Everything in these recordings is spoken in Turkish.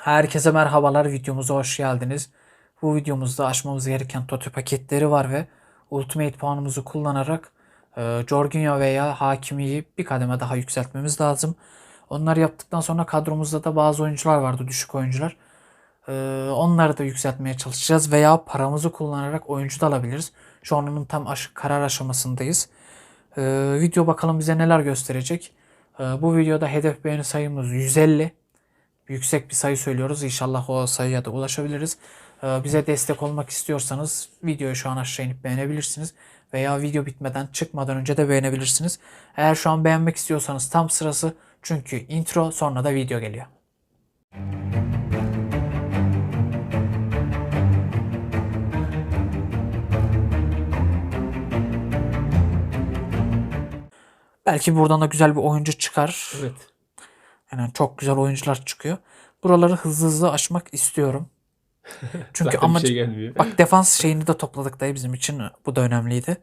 Herkese merhabalar videomuza hoş geldiniz. Bu videomuzda açmamız gereken Toto paketleri var ve Ultimate puanımızı kullanarak e, Jorginho veya Hakimi'yi bir kademe daha yükseltmemiz lazım. Onları yaptıktan sonra kadromuzda da bazı oyuncular vardı düşük oyuncular. E, onları da yükseltmeye çalışacağız veya paramızı kullanarak oyuncu da alabiliriz. Şu an onun tam aş- karar aşamasındayız. E, video bakalım bize neler gösterecek. E, bu videoda hedef beğeni sayımız 150 yüksek bir sayı söylüyoruz. İnşallah o sayıya da ulaşabiliriz. Ee, Bize destek olmak istiyorsanız videoyu şu an aşağı inip beğenebilirsiniz. Veya video bitmeden çıkmadan önce de beğenebilirsiniz. Eğer şu an beğenmek istiyorsanız tam sırası. Çünkü intro sonra da video geliyor. Belki buradan da güzel bir oyuncu çıkar. Evet. Yani çok güzel oyuncular çıkıyor. Buraları hızlı hızlı aşmak istiyorum. Çünkü bir şey bak defans şeyini de topladık dayı bizim için bu da önemliydi.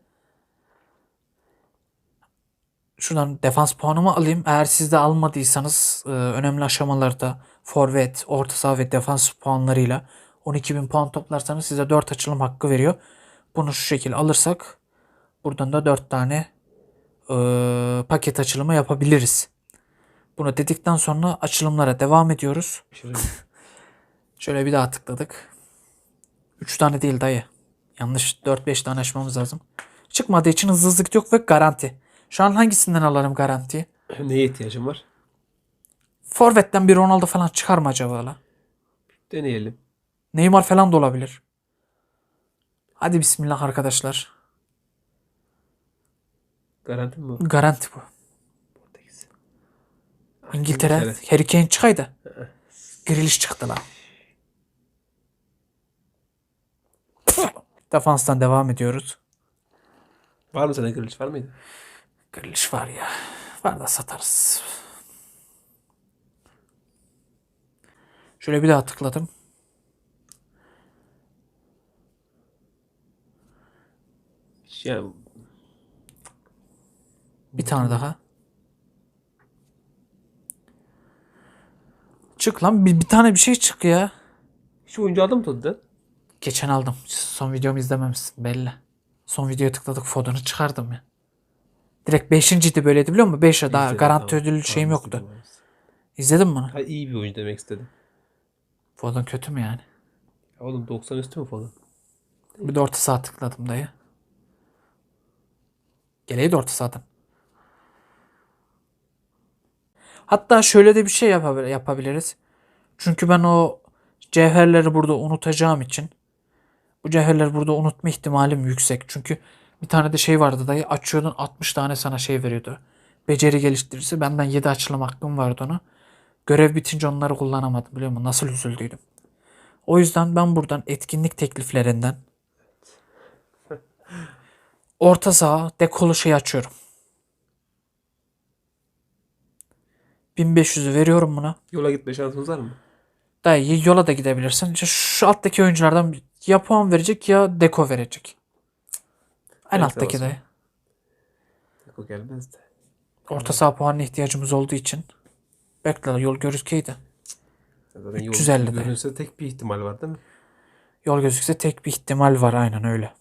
Şuradan defans puanımı alayım. Eğer siz de almadıysanız e, önemli aşamalarda forvet, orta saha ve defans puanlarıyla 12.000 puan toplarsanız size 4 açılım hakkı veriyor. Bunu şu şekilde alırsak buradan da 4 tane e, paket açılımı yapabiliriz. Bunu dedikten sonra açılımlara devam ediyoruz. Şöyle bir daha tıkladık. 3 tane değil dayı. Yanlış 4-5 tane açmamız lazım. Çıkmadığı için hızlılık yok ve garanti. Şu an hangisinden alırım garantiyi? Neye ihtiyacım var? Forvet'ten bir Ronaldo falan çıkar mı acaba la? Deneyelim. Neymar falan da olabilir. Hadi bismillah arkadaşlar. Garanti mi bu? Garanti bu. İngiltere. İngiltere. Harry Kane çıkaydı. Grealish çıktı la. Defanstan devam ediyoruz. Var mı sende kırılış var mıydı? Grealish var ya. Var da satarız. Şöyle bir daha tıkladım. Yani Bir tane daha. Çık lan bir, bir tane bir şey çık ya. hiç oyuncu aldın mı Tottenham? Geçen aldım. Son videomu izlememişsin belli. Son videoya tıkladık fodunu çıkardım ya. Direkt 5.'ydi böyleydi biliyor musun? 5'e daha İzledim, garanti tamam. ödülü şeyim Tamam, yoktu. İzledin mi bunu? Ha, iyi bir oyuncu demek istedim. Fodun kötü mü yani? Ya oğlum 90 üstü mü falan? Bir de orta sağa tıkladım dayı. Geleği de orta sahadan. Hatta şöyle de bir şey yapabil- yapabiliriz. Çünkü ben o cevherleri burada unutacağım için bu cevherleri burada unutma ihtimalim yüksek. Çünkü bir tane de şey vardı dayı açıyordun 60 tane sana şey veriyordu. Beceri geliştirirse benden 7 açılım hakkım vardı onu. Görev bitince onları kullanamadım biliyor musun? Nasıl üzüldüydüm. O yüzden ben buradan etkinlik tekliflerinden orta saha dekolu şey açıyorum. 1500'ü veriyorum buna. Yola gitme şansımız var mı? Dayı yola da gidebilirsin. İşte şu alttaki oyunculardan ya puan verecek ya deko verecek. En Neyse, alttaki olsun. dayı. O gelmez de. Orta saha puanına ihtiyacımız olduğu için. Bekle yol görükeydi. Zaten yol 350 de. görünse tek bir ihtimal var değil mi? Yol gözükse tek bir ihtimal var aynen öyle.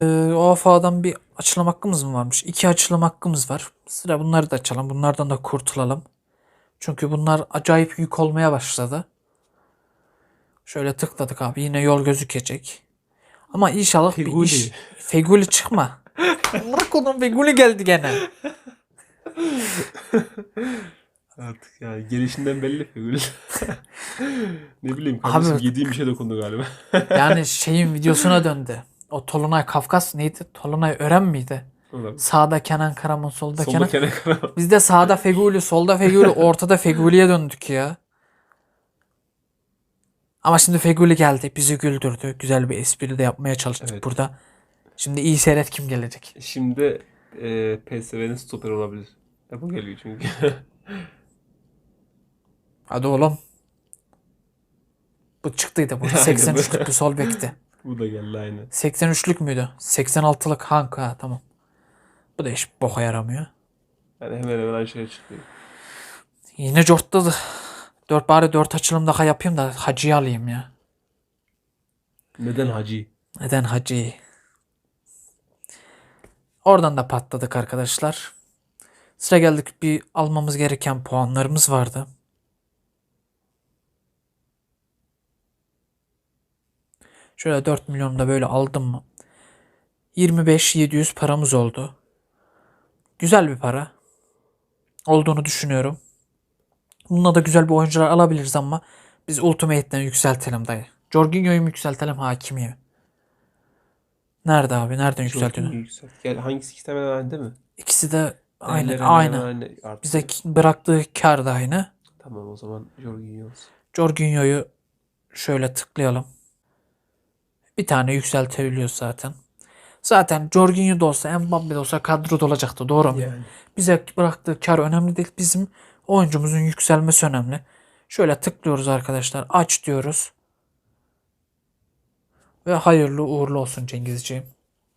Ee, o afadan bir açılım hakkımız mı varmış? İki açılım hakkımız var. Sıra bunları da açalım. Bunlardan da kurtulalım. Çünkü bunlar acayip yük olmaya başladı. Şöyle tıkladık abi. Yine yol gözükecek. Ama inşallah bir Feguli. iş... Feguli çıkma. Bırak onun Feguli geldi gene. Artık ya gelişinden belli figür. ne bileyim Abi- kardeşim yediğim bir şey dokundu galiba. Yani şeyin videosuna döndü. O Tolunay Kafkas neydi? Tolunay Ören miydi? Ulan, Sağda Kenan Karaman, solda Solda Kenan. Kenan Karaman. Biz de sağda Feguli, solda Feguli, ortada Feguli'ye döndük ya. Ama şimdi Feguli geldi, bizi güldürdü. Güzel bir espri de yapmaya çalıştık Evet. burada. Şimdi iyi seyret kim gelecek. Şimdi e, PSV'nin stoper olabilir. Ya bu geliyor çünkü. Hadi oğlum. Bu çıktıydı bu. Aynen. 83'lük bir sol bekti. bu da geldi aynı. 83'lük müydü? 86'lık Hank ha tamam. Bu da hiç boka yaramıyor. Yani hemen hemen aynı şey çıkıyor. Yine cortladı. 4 bari 4 açılım daha yapayım da hacıyı alayım ya. Neden hacı? Neden hacıyı? Oradan da patladık arkadaşlar. Sıra geldik bir almamız gereken puanlarımız vardı. Şöyle 4 milyon da böyle aldım mı? 25-700 paramız oldu. Güzel bir para. Olduğunu düşünüyorum. Bununla da güzel bir oyuncular alabiliriz ama biz Ultimate'den yükseltelim dayı. Jorginho'yu mu yükseltelim Hakimi'yi mi? Nerede abi? Nereden yükseltiyorsun? Yükselt. Gel hangisi iki tane aynı mi? İkisi de aynı. Değerleri Aynı. aynı. Bize bıraktığı kar da aynı. Tamam o zaman Jorginho. Jorginho'yu şöyle tıklayalım. Bir tane yükseltebiliyoruz zaten. Zaten Jorginho da olsa Mbappe de olsa kadroda olacaktı. Doğru mu? Yani. Bize bıraktığı kar önemli değil. Bizim oyuncumuzun yükselmesi önemli. Şöyle tıklıyoruz arkadaşlar. Aç diyoruz. Ve hayırlı uğurlu olsun Cengizciğim.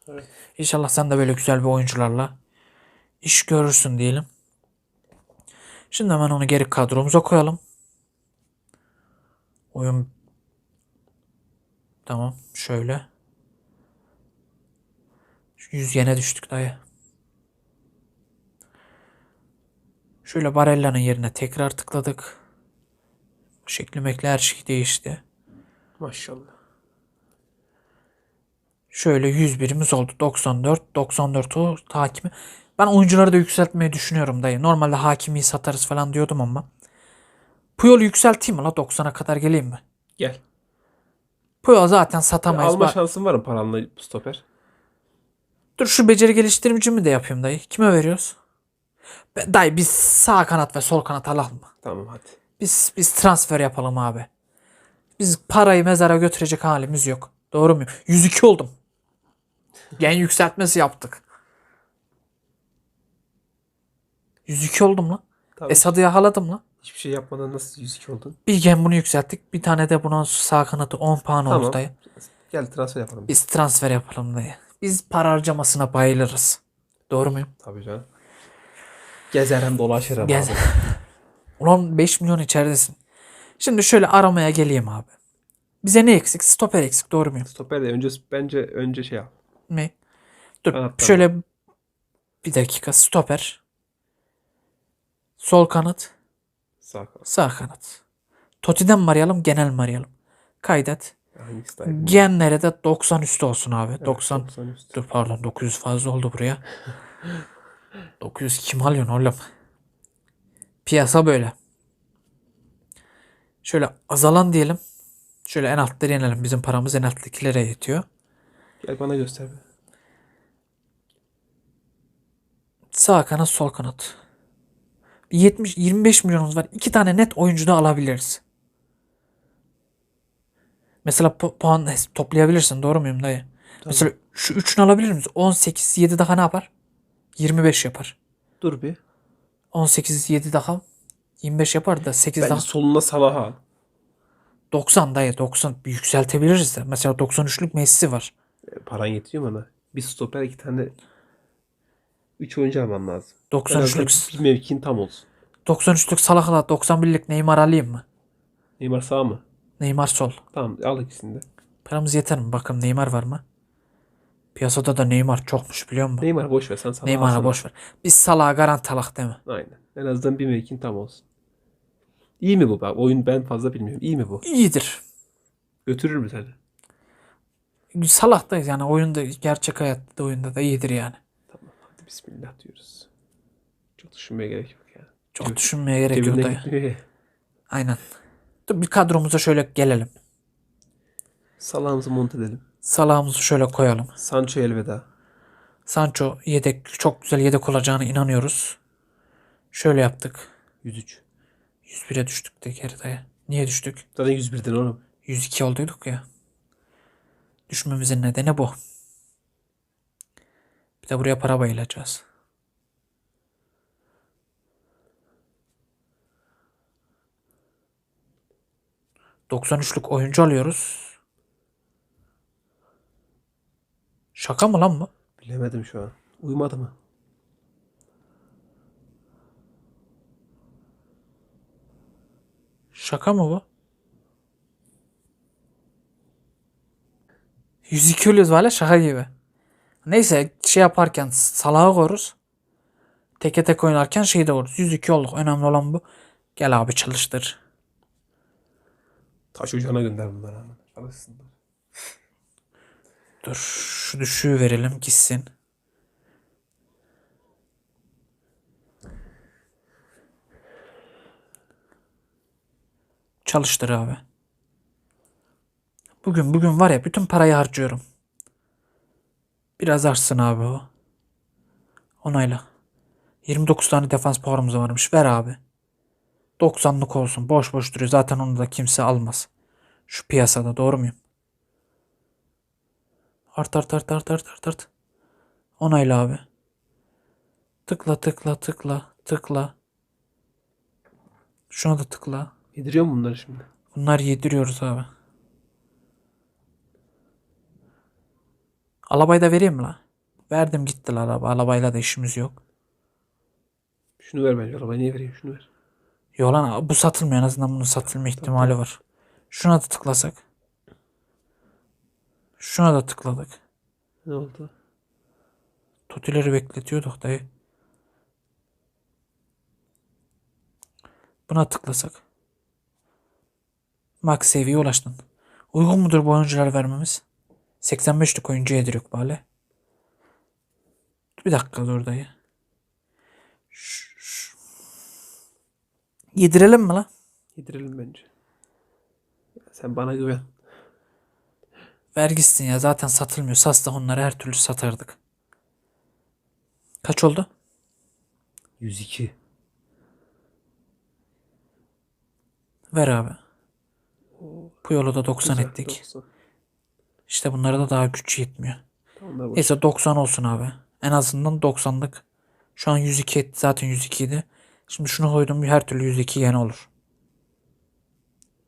Evet. İnşallah sen de böyle güzel bir oyuncularla iş görürsün diyelim. Şimdi hemen onu geri kadromuza koyalım. Oyun Tamam şöyle. Şu yüzgene düştük dayı. Şöyle Barella'nın yerine tekrar tıkladık. Şekli mekli her şey değişti. Maşallah. Şöyle 100 birimiz oldu. 94, 94 o hakimi. Ben oyuncuları da yükseltmeyi düşünüyorum dayı. Normalde hakimi satarız falan diyordum ama. Puyol'u yükselteyim mi la 90'a kadar geleyim mi? Gel. Puyol zaten satamayız. Alma şansın var mı paranla stoper? Dur şu beceri geliştirimici mi de yapayım dayı? Kime veriyoruz? Be- Dayı biz sağ kanat ve sol kanat alalım mı? Tamam hadi. Biz biz transfer yapalım abi. Biz parayı mezara götürecek halimiz yok. Doğru muyum? 102 oldum. Gen yükseltmesi yaptık. 102 oldum lan. Esad'ı yakaladım lan. Hiçbir şey yapmadan nasıl 102 oldun? Bir gen bunu yükselttik. Bir tane de bunun sağ kanatı 10 puan oldu Tamam. dayı. Gel transfer yapalım. Biz transfer yapalım dayı. Biz para harcamasına bayılırız. Doğru muyum? Tabii canım. Gezerim dolaşırım Gez. abi. Ulan 5 milyon içeridesin. Şimdi şöyle aramaya geleyim abi. Bize ne eksik? Stoper eksik. Doğru muyum? Stoper de önce bence önce şey yap. Ne? Dur Kanattan. şöyle bir dakika. Stoper. Sol kanat. Sağ kal. Sağ kanat. Toti'den mi arayalım? Genel mi arayalım? Kaydet. Hangisi daha? Genlere de 90 üstü olsun abi. Evet, 90. 90 üstü. Dur pardon 900 fazla oldu buraya. 900 kim alıyorsun oğlum? Piyasa böyle. Şöyle azalan diyelim. Şöyle en altları inelim. Bizim paramız en alttakilere yetiyor. Gel bana göster. bir. Sağ kanat sol kanat. 70 25 milyonumuz var. İki tane net oyuncu da alabiliriz. Mesela pu- puan hes- toplayabilirsin. Doğru muyum dayı? Mesela şu üçünü alabilir miyiz? 18 7 daha ne yapar? 25 yapar. Dur bir. 18 7 daha 25 yapar da 8 Bence daha soluna Salah al. 90 dayı 90 bir yükseltebiliriz de. Mesela 93'lük Messi var. E, Paran yetiyor bana. Bir stoper iki tane üç oyuncu alman lazım. En azından 93'lük bir mevkin tam olsun. 93'lük Salah'la 91'lik Neymar alayım mı? Neymar sağ mı? Neymar sol. Tamam al ikisini de. Paramız yeter mi? Bakın Neymar var mı? Piyasada da Neymar çokmuş biliyor musun? Neymar boş ver sen Salah Neymar'a alsana. boş ver. Biz Salah'a garanti alak değil mi? Aynen. En azından bir mevkin tam olsun. İyi mi bu? Bak oyun ben fazla bilmiyorum. İyi mi bu? İyidir. Götürür mü seni? Salah da yani oyunda gerçek hayatta da oyunda da iyidir yani. Tamam hadi bismillah diyoruz. Çok düşünmeye gerek yok ya. Çok düşünmeye gerek yok Cebine gitmiyor ya. Aynen. Dur bir kadromuza şöyle gelelim. Salah'ımızı mont edelim. Salah'ımızı şöyle koyalım. Sancho elveda. Sancho yedek çok güzel yedek olacağına inanıyoruz. Şöyle yaptık. 103. 101'e düştük de geri dayı. Niye düştük? Zaten 101'den oğlum. 102 olduyduk ya. Düşmemizin nedeni bu. Bir de buraya para bayılacağız. ...93'lük oyuncu alıyoruz. Şaka mı lan bu? Bilemedim şu an. Uyumadı mı? Şaka mı bu? 102 ölüyoruz valla şaka gibi. Neyse şey yaparken salağı koruz. Teke tek oynarken şeyi de koruz. 102 olduk. Önemli olan bu. Gel abi çalıştır. Taş ocağına gönder bunları hemen. Çalışsınlar. Dur şu düşüğü verelim gitsin. Çalıştır abi. Bugün bugün var ya bütün parayı harcıyorum. Biraz artsın abi o. Onayla. 29 tane defans puanımız varmış. Ver abi. 90'lık olsun. Boş boş duruyor. Zaten onu da kimse almaz. Şu piyasada doğru muyum? Art art art art art art art. Onayla abi. Tıkla tıkla tıkla tıkla. Şuna da tıkla. Yediriyor mu bunları şimdi? Bunlar yediriyoruz abi. Alabayı da vereyim mi la? Verdim gitti la araba. Alabayla da işimiz yok. Şunu ver bence. Arabayı niye veriyor? Şunu ver. Yo lan bu satılmıyor. En azından bunun satılma ihtimali var. Şuna da tıklasak. Şuna da tıkladık. Ne oldu? Totileri bekletiyorduk dayı. Buna tıklasak. Max seviyeye ulaştın. Uygun mudur bu oyuncuları vermemiz? 85'lik oyuncu yediriyor bari. Bir dakika dur dayı. Ş- ş- Yedirelim mi lan? Yedirelim bence. Sen bana güven. Ver gitsin ya zaten satılmıyor. Satsa onları her türlü satardık. Kaç oldu? 102. Ver abi. Bu yolu da 90 Güzel, ettik. 90. İşte bunlara da daha güç yetmiyor. Tamam. Neyse 90 olsun abi. En azından 90'lık. Şu an 102 etti. Zaten 102 idi. Şimdi şunu koydum her türlü 102 yine olur.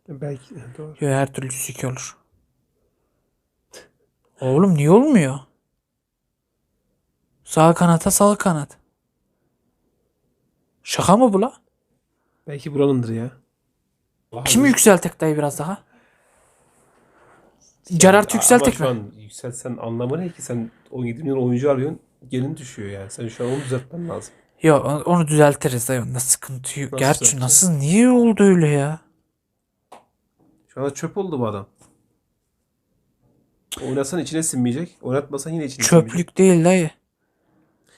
Belki doğru. Yo, her türlü 102 olur. Oğlum niye olmuyor? Sağ kanata sağ kanat. Şaka mı bu la? Belki buranındır ya. Kimi yükseltek dayı biraz daha? Gerard Ama yükseltek şu mi? an yükselsen anlamı ne ki? Sen 17 milyon oyuncu arıyorsun. Gelin düşüyor yani. Sen şu an onu düzeltmen lazım. Yok onu düzeltiriz dayı. Onda sıkıntı yok. Nasıl Gerçi düzelteceğiz? nasıl niye oldu öyle ya? Şu anda çöp oldu bu adam. Oynasan içine sinmeyecek. Oynatmasan yine içine sinmeyecek. Çöplük değil dayı.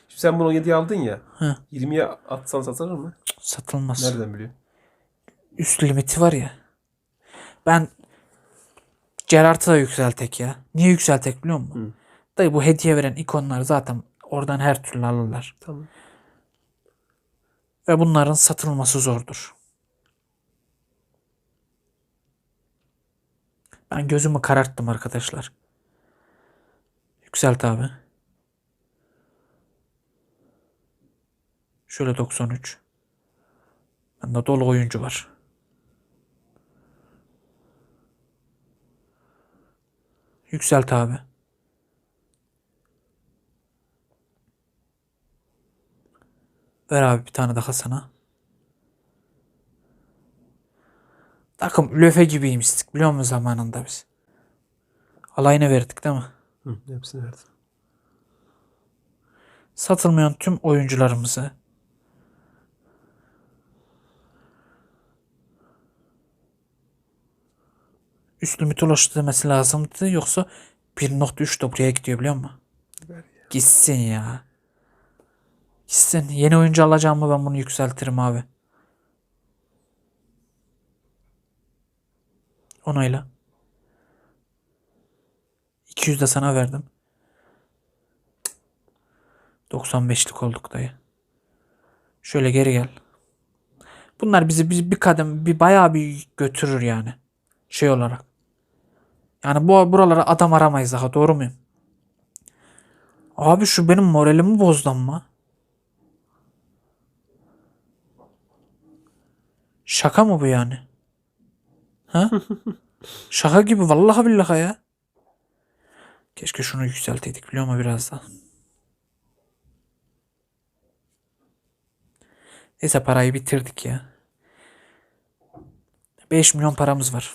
Şimdi sen bunu 17'ye aldın ya. Hı. 20'ye atsan satılır mı? Satılmaz. Nereden biliyorsun? Üst limiti var ya. Ben Gerard'ı da yükseltek ya. Niye yükseltek biliyor musun? Dayı bu hediye veren ikonlar zaten oradan her türlü alırlar. Tamam. Ve bunların satılması zordur. Ben gözümü kararttım arkadaşlar. Yükselt abi. Şöyle 93. Bende dolu oyuncu var. Yükselt abi. Ver abi bir tane daha sana. Takım löfe gibiymiştik biliyor musun zamanında biz. Alayına verdik değil mi? Hı, hepsini verdim. Satılmayan tüm oyuncularımızı üst limit ulaştırması lazımdı yoksa 1.3 de buraya gidiyor biliyor musun? Gitsin ya. Gitsin. Yeni oyuncu alacağım mı ben bunu yükseltirim abi. Onayla. 200 de sana verdim. 95'lik olduk dayı. Şöyle geri gel. Bunlar bizi bir, bir kadem bir bayağı bir götürür yani. Şey olarak. Yani bu buralara adam aramayız daha doğru muyum? Abi şu benim moralimi bozdu ama. Şaka mı bu yani? Ha? Şaka gibi vallahi billahi ya. Keşke şunu yükselteydik biliyor musun biraz daha. Neyse parayı bitirdik ya. 5 milyon paramız var.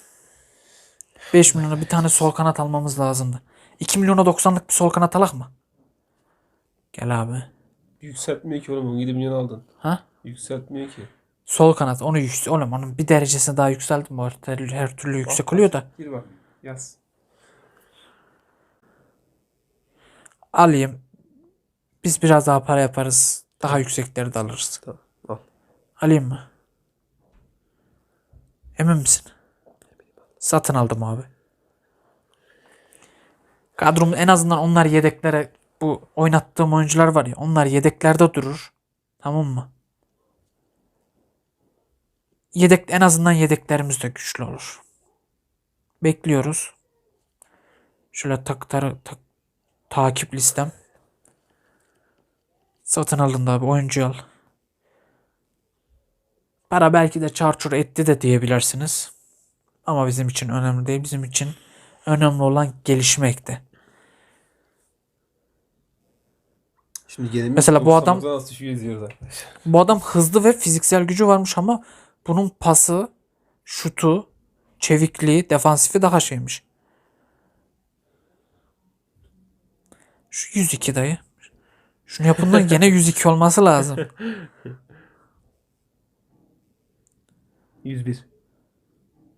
5 milyona bir tane sol kanat almamız lazımdı. 2 milyona 90'lık bir sol kanat alak mı? Gel abi. Yükseltmiyor ki oğlum. 17 milyon aldın. Ha? Yükseltmiyor ki. Sol kanat onu yüksel. Oğlum onun bir derecesine daha yükseldim. Bu her, her türlü yüksek Bak, oluyor da. Gir bak. Yaz. Alayım. Biz biraz daha para yaparız. Daha yüksekleri de alırız. Tamam. Al. Alayım mı? Emin misin? Satın aldım abi. Kadrom en azından onlar yedeklere bu oynattığım oyuncular var ya onlar yedeklerde durur. Tamam mı? Yedek en azından yedeklerimiz de güçlü olur. Bekliyoruz. Şöyle tak, tar- tak- takip listem. Satın alındı abi oyuncu al. Para belki de çarçur etti de diyebilirsiniz. Ama bizim için önemli değil. Bizim için önemli olan gelişmekti. Şimdi Mesela bu adam-. Bu adam hızlı ve fiziksel gücü varmış ama bunun pası, şutu, çevikliği, defansifi daha şeymiş. Şu 102 dayı. Şunu yapın da gene 102 olması lazım. 101.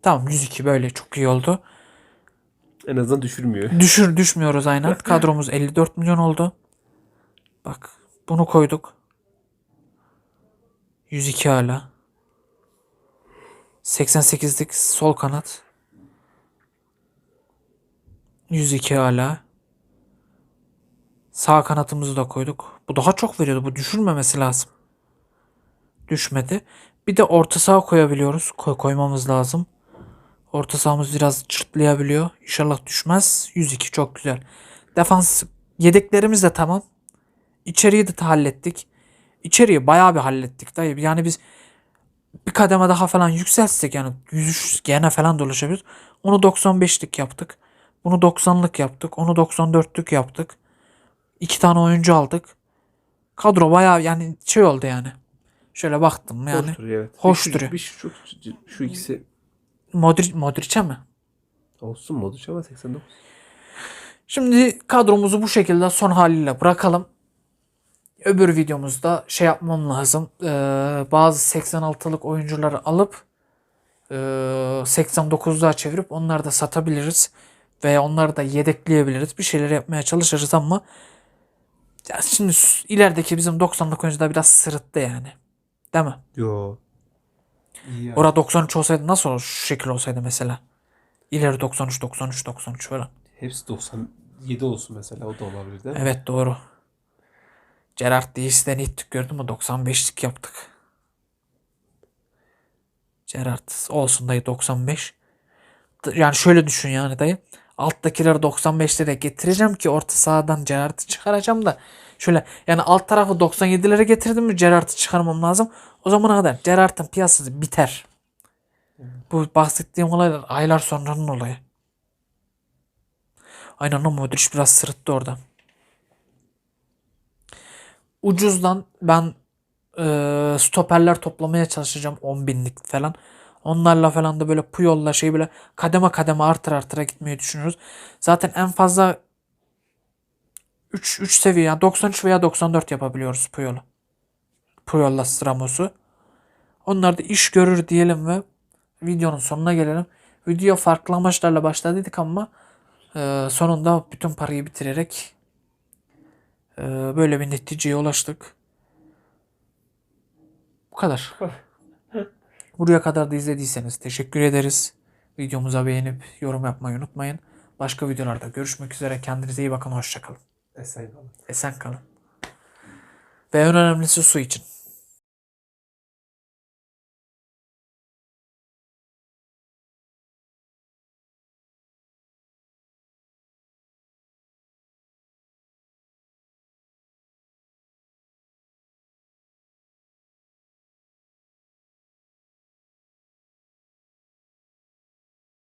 Tamam 102 böyle çok iyi oldu. En azından düşürmüyor. Düşür düşmüyoruz aynen. Kadromuz 54 milyon oldu. Bak bunu koyduk. 102 hala. 88'lik sol kanat. 102 hala. Sağ kanatımızı da koyduk. Bu daha çok veriyordu. Bu düşürmemesi lazım. Düşmedi. Bir de orta saha koyabiliyoruz. Koy, koymamız lazım. Orta sahamız biraz çırtlayabiliyor. İnşallah düşmez. 102 çok güzel. Defans yedeklerimiz de tamam. İçeriği de hallettik. İçeriği bayağı bir hallettik dayı. Yani biz bir kademe daha falan yükseltsek yani 103 gene falan dolaşabiliriz. Onu 95'lik yaptık. Bunu 90'lık yaptık. Onu 94'lük yaptık. İki tane oyuncu aldık. Kadro bayağı yani şey oldu yani. Şöyle baktım yani. Hoş duruyor evet. hoş Bir duruyor. Bir şu, şu, şu ikisi Modric, Modric'e mi? olsun Modric ama 89. Şimdi kadromuzu bu şekilde son haliyle bırakalım. Öbür videomuzda şey yapmam lazım. Ee, bazı 86'lık oyuncuları alıp e, 89'luğa çevirip onları da satabiliriz. Veya onları da yedekleyebiliriz. Bir şeyler yapmaya çalışırız ama ya şimdi ilerideki bizim 90'lık oyuncular biraz sırıttı yani. Değil mi? Yo. İyi ya. Orada 93 olsaydı nasıl olur? Şu şekil olsaydı mesela. İleri 93, 93, 93 falan. Hepsi 97 olsun mesela o da olabilir değil mi? Evet doğru. Gerard Diyes'den ittik gördün mü? 95'lik yaptık. Gerard olsun dayı 95. D- Yani şöyle düşün yani dayı. Alttakileri 95'lere getireceğim ki orta sahadan Gerard'ı çıkaracağım da. Şöyle yani alt tarafı 97'lere getirdim mi Gerard'ı çıkarmam lazım. O zamana kadar Gerard'ın piyasası biter. Bu bahsettiğim olaylar aylar sonranın olayı. Aynen o Modric biraz sırıttı orada. Ucuzdan ben e, stoperler toplamaya çalışacağım 10 binlik falan. Onlarla falan da böyle Puyol'la şey böyle kademe kademe artır artıra gitmeyi düşünüyoruz. Zaten en fazla 3 3 seviye yani 93 veya 94 yapabiliyoruz Puyol'u. Puyol'la Ramos'u. Onlar da iş görür diyelim ve videonun sonuna gelelim. Video farklı amaçlarla başladık ama e, sonunda bütün parayı bitirerek böyle bir neticeye ulaştık. Bu kadar. Buraya kadar da izlediyseniz teşekkür ederiz. Videomuza beğenip yorum yapmayı unutmayın. Başka videolarda görüşmek üzere. Kendinize iyi bakın. Hoşçakalın. Esen kalın. Esen kalın. Ve en önemlisi su için.